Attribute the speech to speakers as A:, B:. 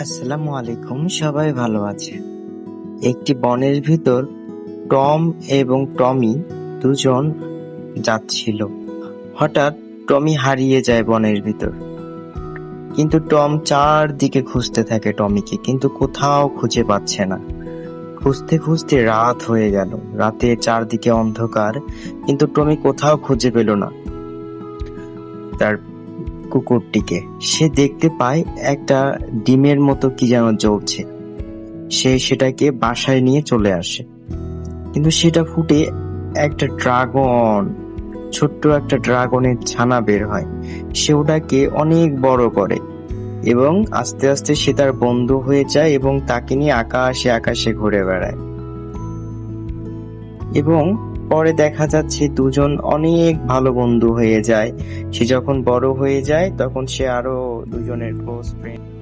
A: আসসালামু আলাইকুম, সবাই ভালো আছে। একটি বনের ভিতর টম এবং টমি দুজন যাচ্ছিল। হঠাৎ টমি হারিয়ে যায় বনের ভিতর। কিন্তু টম চারদিকে খুঁজতে থাকে টমিকে, কিন্তু কোথাও খুঁজে পাচ্ছে না। খুঁজতে খুঁজতে রাত হয়ে গেল। রাতে চারদিকে অন্ধকার, কিন্তু টমি কোথাও খুঁজে পেল না। তার কুকুরটিকে। সে দেখতে পায় একটা ডিমের মতো কি যেন জ্বলছে। সে সেটাকে বাসায় নিয়ে চলে আসে। কিন্তু সেটা ফুটে একটা ড্রাগন, ছোট্ট একটা ড্রাগনের ছানা বের হয়। সে ওটাকে অনেক বড় করে এবং আস্তে আস্তে সে তার বন্ধু হয়ে যায় এবং তাকে নিয়ে আকাশে আকাশে ঘুরে বেড়ায়। এবং পরে দেখা যাচ্ছে দুজন অনেক ভালো বন্ধু হয়ে যায়। সে যখন বড় হয়ে যায়, তখন সে আরও দুজনের ক্লোজ ফ্রেন্ড